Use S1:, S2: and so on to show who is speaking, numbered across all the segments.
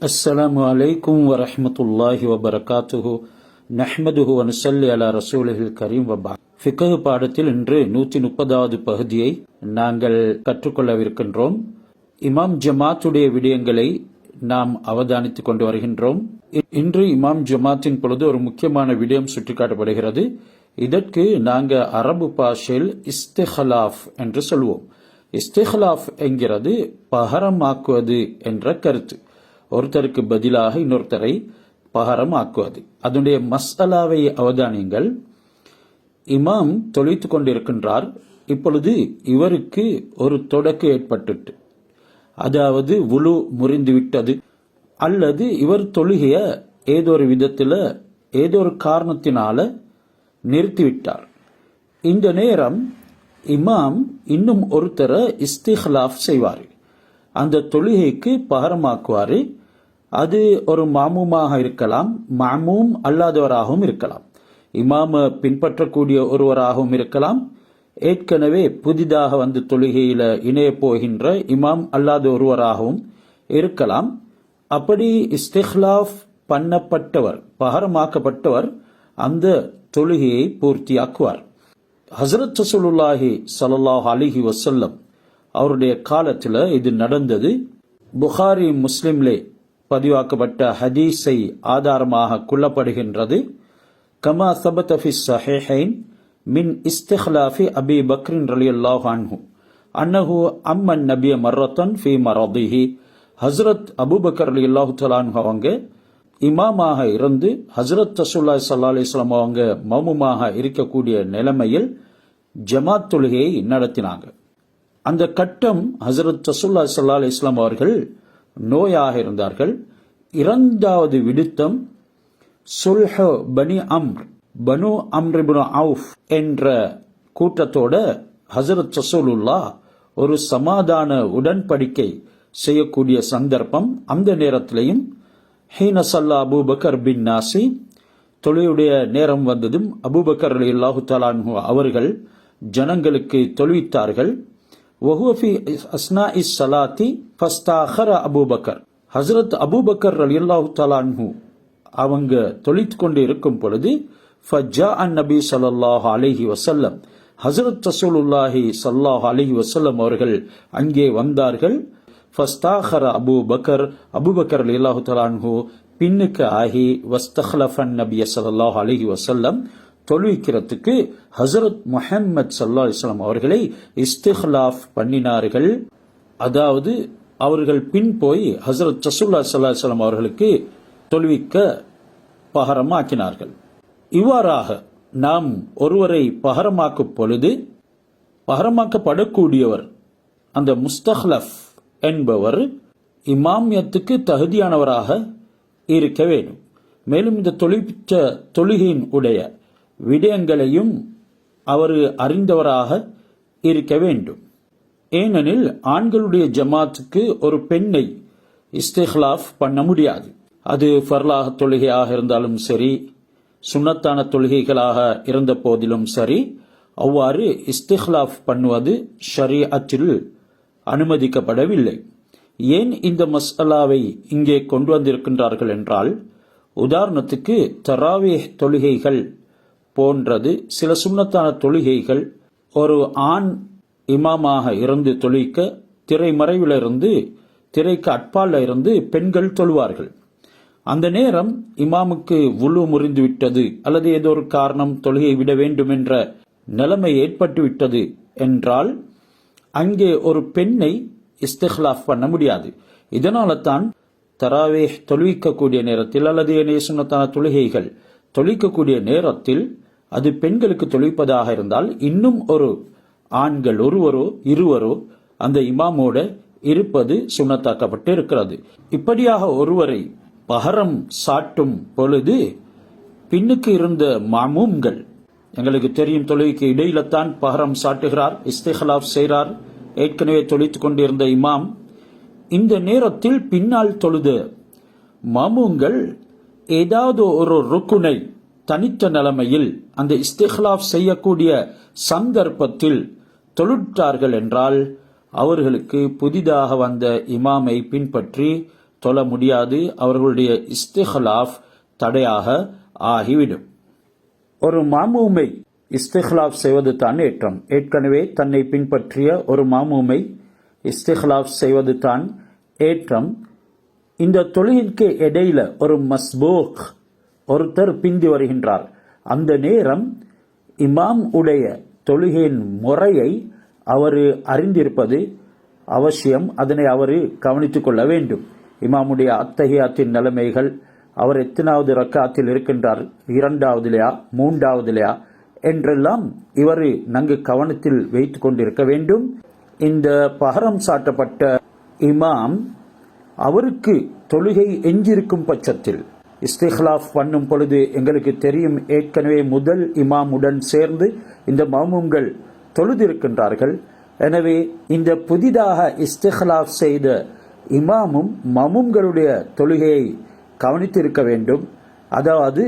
S1: السلام عليكم ورحمة الله وبركاته نحمده ونصلي على رسوله الكريم وبعد ஃபிகஹ் பாடத்தில் இன்று நூற்றி முப்பதாவது பகுதியை நாங்கள் கற்றுக்கொள்ளவிருக்கின்றோம் இமாம் ஜமாத்துடைய விடயங்களை நாம் அவதானித்துக் கொண்டு வருகின்றோம் இ- இன்று இமாம் ஜமாத்தின் பொழுது ஒரு முக்கியமான விடயம் சுட்டிக்காட்டப்படுகிறது இதற்கு நாங்க அரபு பாஷையில் இஸ்திஹலாஃப் என்று சொல்வோம் இஸ்திஹலாஃப் என்கிறது பகரமாக்குவது என்ற கருத்து ஒருத்தருக்கு பதிலாக இன்னொருத்தரை பகரமாக்குவது. அதனுடைய மஸ்அலாவை அவதானியங்கள். இமாம் தொழித்து கொண்டிருக்கின்றார். இப்பொழுது இவருக்கு ஒரு தொடக்கு ஏற்பட்டுட்டு அதாவது உழு முறிந்துவிட்டது. அல்லது இவர் தொழுகைய ஏதோ ஒரு விதத்தில் ஏதோ ஒரு காரணத்தினால நிறுத்திவிட்டார். இந்த நேரம் இமாம் இன்னும் ஒருத்தரை இஸ்திஹ்லாஃப் செய்வார். அந்த தொழுகைக்கு பகரமாக்குவார். அது ஒரு மாமூமாக இருக்கலாம் மாமூம் அல்லாதவராகவும் இருக்கலாம். இமாம பின்பற்றக்கூடிய ஒருவராகவும் இருக்கலாம். ஏற்கனவே புதிதாக வந்து தொழுகையில இணைய போகின்ற இமாம் அல்லாத ஒருவராகவும் இருக்கலாம். அப்படி இஸ்திஹ்லாஃப் பண்ணப்பட்டவர் பகரமாக்கப்பட்டவர் அந்த தொழுகையை பூர்த்தியாக்குவார். ஹசரத் ரசூலுல்லாஹி ஸல்லல்லாஹு அலிஹி வசல்லம் அவருடைய காலத்தில் இது நடந்தது. புகாரி முஸ்லிம்லே பதிவாக்கப்பட்ட ஹதீஸை ஆதாரமாக கொள்ளப்படுகின்றது. கமா சபத சஹேஹைன் மின் இஸ்திஹ்லாஃபி அபி பக்ரின் ரலியல்லாஹு அன்ஹு. அன்னஹு அம்மன் நபிய மர்ரத்தன் ஃபி மரதிஹி. ஹஸ்ரத் அபுபக்கர் அலி அல்லாஹு தலான்ஹு அவங்க இமாமாக இருந்து ஹஸ்ரத் ரசூல்லா சல்லா அலிஸ்லாம் அவங்க மௌமுமாக இருக்கக்கூடிய நிலைமையில் ஜமாத் தொழுகையை நடத்தினாங்க. அந்த கட்டம் ஹசரத் ரசூல்லா சல்லா அலி இஸ்லாம் அவர்கள் நோயாக இருந்தார்கள். இரண்டாவது விடுத்தம் சுல்ஹ பனி அம்ர் பனு அம்ர் அவுஃப் என்ற கூட்டத்தோட ஹசரத் சசூலுல்லா ஒரு சமாதான உடன்படிக்கை செய்யக்கூடிய சந்தர்ப்பம் அந்த நேரத்திலையும் ஹீனசல்லா அபூபக்கர் பின் நாசி தொழுகையுடைய நேரம் வந்ததும் அபூபக்கர் அல்லாஹு தலான்ஹு அவர்கள் ஜனங்களுக்கு தொழுவித்தார்கள். ஒஹுஃபி அஸ்னா இஸ் சலாத்தி ஃபஸ்தாஹர அபூபக்கர் ஹசரத் அபூபக்கர் அலி அல்லாஹு தலான்ஹூ அவங்க தொழிற் கொண்டு இருக்கும் பொழுது ஃபஜா அன் நபி சல்லாஹ் அலஹி வசல்லம் ஹசரத் ரசூலுல்லாஹி சல்லாஹ் அலி வசல்லம் அவர்கள் அங்கே வந்தார்கள். ஃபஸ்தாஹர அபு பக்கர் அபுபக்கர் அலி அல்லாஹு தலான்ஹூ பின்னுக்கு ஆகி வஸ்தஹ்லஃபன் நபிய சல்லாஹ் அலஹி வசல்லம் தொழுவிக்கிறதுக்கு ஹசரத் முஹம்மத் சல்லா இஸ்லாம் அவர்களை இஸ்திஹ்லாஃப் பண்ணினார்கள். அதாவது அவர்கள் பின் போய் ஹசரத் சசுல்லா சல்லா இஸ்லாம் அவர்களுக்கு தொழுவிக்க பகரமாக்கினார்கள். இவ்வாறாக நாம் ஒருவரை பகரமாக்கும் பொழுது பகரமாக்கப்படக்கூடியவர் அந்த முஸ்தஹ்லஃப் என்பவர் இமாமியத்துக்கு தகுதியானவராக இருக்க வேண்டும். மேலும் இந்த தொழிற்ற தொழுகையின் உடைய விடயங்களையும் அவர் அறிந்தவராக இருக்க வேண்டும். ஏனெனில் ஆண்களுடைய ஜமாத்துக்கு ஒரு பெண்ணை இஸ்திஹ்லாஃப் பண்ண முடியாது. அது ஃபர்லாக தொழுகையாக இருந்தாலும் சரி சுண்ணத்தான தொழுகைகளாக இருந்த போதிலும் சரி அவ்வாறு இஸ்திஹ்லாஃப் பண்ணுவது ஷரீஅத்தில் அனுமதிக்கப்படவில்லை. ஏன் இந்த மசாலாவை இங்கே கொண்டு வந்திருக்கின்றார்கள் என்றால் உதாரணத்துக்கு தராவேஹ் தொழுகைகள் போன்றது. சில சுண்ணத்தான தொழுகைகள் ஒரு ஆண் இமாமாக இருந்து தொழிக்க திரைமறைவில் இருந்து திரைக்கு அட்பால இருந்து பெண்கள் தொழுவார்கள். அந்த நேரம் இமாமுக்கு உழு முறிந்துவிட்டது அல்லது ஏதோ ஒரு காரணம் தொழுகையை விட வேண்டும் என்ற நிலைமை ஏற்பட்டுவிட்டது என்றால் அங்கே ஒரு பெண்ணை இஸ்திஹ்லாஃப் பண்ண முடியாது. இதனால தான் தராவே தொழுவிக்கக்கூடிய நேரத்தில் அல்லது ஏனைய சுண்ணத்தான தொழுகைகள் தொழிக்கக்கூடிய நேரத்தில் அது பெண்களுக்கு தொழிப்பதாக இருந்தால் இன்னும் ஒரு ஆண்கள் ஒருவரோ இருவரோ அந்த இமாமோட இருப்பது சுண்ணத்தாக்கப்பட்டு இருக்கிறது. இப்படியாக ஒருவரை பகரம் சாட்டும் பொழுது பின்னுக்கு இருந்த மாமூம்கள் எங்களுக்கு தெரியும் தொழுகைக்கு இடையில தான் பகரம் சாட்டுகிறார் இஸ்திஹலாப் செய்கிறார் ஏற்கனவே தொழித்துக் கொண்டிருந்த இமாம். இந்த நேரத்தில் பின்னால் தொழுத மாமூங்கள் ஏதாவது ஒரு ருக்குனை தனித்த நிலைமையில் அந்த இஸ்திஹ்லாப் செய்யக்கூடிய சந்தர்ப்பத்தில் தொழுட்டார்கள் என்றால் அவர்களுக்கு புதிதாக வந்த இமாமை பின்பற்றி தொழ முடியாது. அவர்களுடைய இஸ்திஹலாஃப் தடையாக ஆகிவிடும். ஒரு மாமூமை இஸ்திஹ்லாப் செய்வது தான் ஏற்றம். ஏற்கனவே தன்னை பின்பற்றிய ஒரு மாமூமை இஸ்திஹ்லாப் செய்வது தான் ஏற்றம். இந்த தொழிலுக்கு இடையில ஒரு மஸ்போக் ஒருத்தர் பிந்தி வருகின்றார். அந்த நேரம் இமாம் உடைய தொழுகையின் முறையை அவர் அறிந்திருப்பது அவசியம். அதனை அவர் கவனித்துக் கொள்ள வேண்டும். இமாமுடைய அத்தகையாத்தின் நிலைமைகள் அவர் எத்தனாவது ரக்காத்தில் இருக்கின்றார் இரண்டாவதுலையா மூன்றாவதுலையா என்றெல்லாம் இவர் நன்கு கவனத்தில் வைத்து கொண்டிருக்க வேண்டும். இந்த பகரம் சாட்டப்பட்ட இமாம் அவருக்கு தொழுகை எஞ்சிருக்கும் பட்சத்தில் இஸ்திஹ்லாஃப் பண்ணும் பொழுது எங்களுக்கு தெரியும் ஏற்கனவே முதல் இமாமுடன் சேர்ந்து இந்த மாமுங்கள் தொழுதிருக்கின்றார்கள். எனவே இந்த புதிதாக இஸ்திஹ்லாஃப் செய்த இமாமும் மமும்களுடைய தொழுகையை கவனித்திருக்க வேண்டும். அதாவது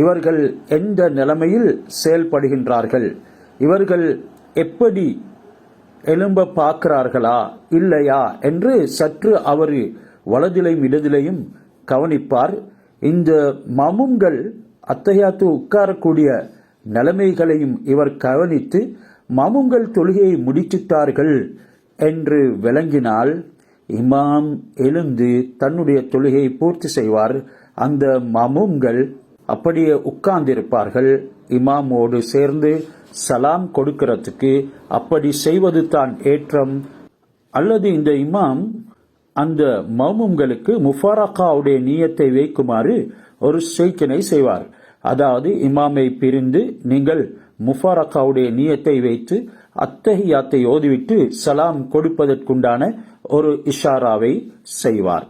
S1: இவர்கள் எந்த நிலைமையில் செயல்படுகின்றார்கள்? இவர்கள் எப்படி எழும்ப பார்க்கிறார்களா இல்லையா என்று சற்று அவர் வலதிலையும் இடதிலையும் கவனிப்பார். இந்த மமுங்கள் அத்தையாத்து உட்காரக்கூடிய நிலைமைகளையும் இவர் கவனித்து மமுங்கள் தொழுகையை முடிச்சிட்டார்கள் என்று விளங்கினால் இமாம் எழுந்து தன்னுடைய தொழுகையை பூர்த்தி செய்வார். அந்த மமுங்கள் அப்படியே உட்கார்ந்திருப்பார்கள். இமாமோடு சேர்ந்து சலாம் கொடுக்கிறதுக்கு அப்படி செய்வது தான் ஏற்றம். அல்லது இந்த இமாம் அந்த மௌமும்களுக்கு முஃபாரக்காவுடைய நீயத்தை வைக்குமாறு ஒரு செய்கினை செய்வார். அதாவது இமாமை பிரிந்து நீங்கள் முஃபாரக்காவுடைய நீயத்தை வைத்து அத்தகையாத்தை ஓதிவிட்டு சலாம் கொடுப்பதற்குண்டான ஒரு இஷாராவை செய்வார்.